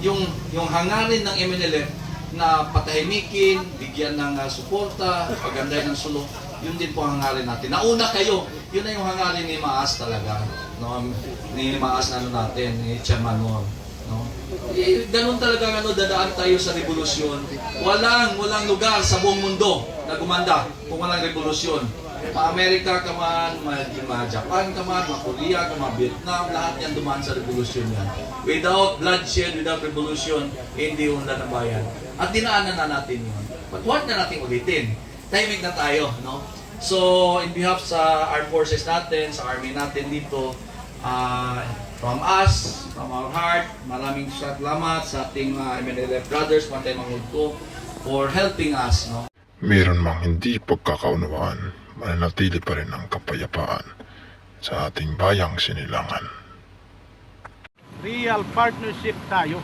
yung yung hangarin ng MNLF na patahimikin, bigyan ng uh, suporta, paganday ng sulong, yun din po ang hangarin natin. Nauna kayo, yun na yung hangarin ni Maas talaga. No? Ni Maas na ano natin, ni Chairman Moore. No? Eh, ganun talaga ano, dadaan tayo sa revolusyon. Walang, walang lugar sa buong mundo na gumanda kung walang revolusyon. Ma-Amerika ka man, ma-Japan ka man, ma-Korea ka, ma-Vietnam, lahat yan dumaan sa revolusyon yan. Without bloodshed, without revolution, hindi ng bayan. At dinaanan na natin yun. But huwag na natin ulitin. Timing na tayo, no? So, in behalf sa armed forces natin, sa army natin dito, ah, from us, from our heart, maraming salamat sa ating uh, MNLF brothers, Pantay Mangudko, for helping us, no? Meron mang hindi pagkakaunawaan, mananatili pa rin ang kapayapaan sa ating bayang sinilangan. real partnership tayo.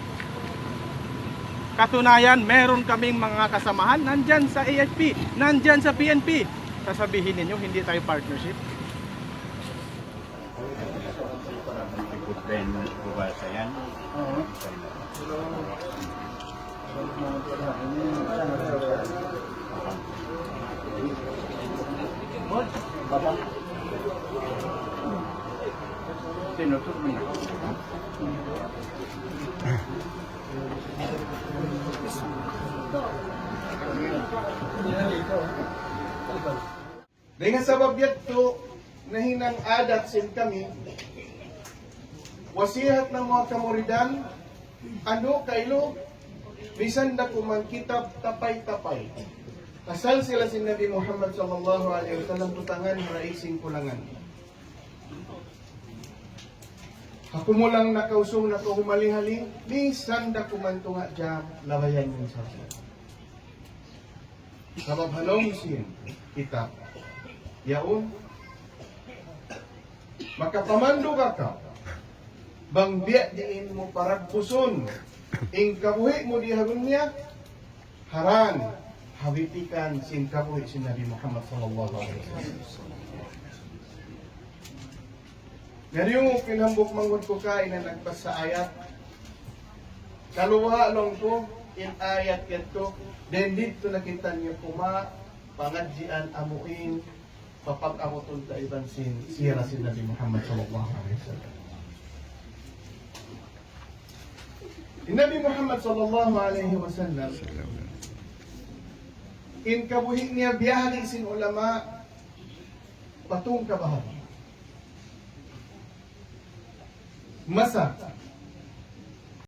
Katunayan, meron kaming mga kasamahan nandyan sa AFP, nandyan sa PNP. Sasabihin ninyo, hindi tayo partnership. Ikutin ko ba sa yan? Tinutok mo na. Dengan sabab yato na hinang adat sin kami, wasihat ng mga kamuridan, ano kailo, bisan na kuman kitab tapay-tapay. Kasal sila si Nabi Muhammad sallallahu alaihi wasallam tutangan raising kulangan. Ako mo lang nakausong na humaling-haling, bisan na kuman tunga jam, labayan mo sa akin. Sabab halong sin, kitab. Yaon, makapamando ka ka, bang biya diin mo paragpuson, ing kabuhi mo di hagun niya, haran, hawitikan sin kabuhi si Nabi Muhammad sallallahu alaihi wasallam. Ngayon pinambok manggod ko ka ina nagpas sa ayat. Kaluwa long ko in ayat yato. Then dito nakita niyo kuma pangadjian amuin papag-amuton ta iban sin sira si Nabi Muhammad sallallahu alaihi wasallam. Nabi Muhammad sallallahu alaihi wasallam in kabuhi niya biyahan sin ulama patung kabahan. Masa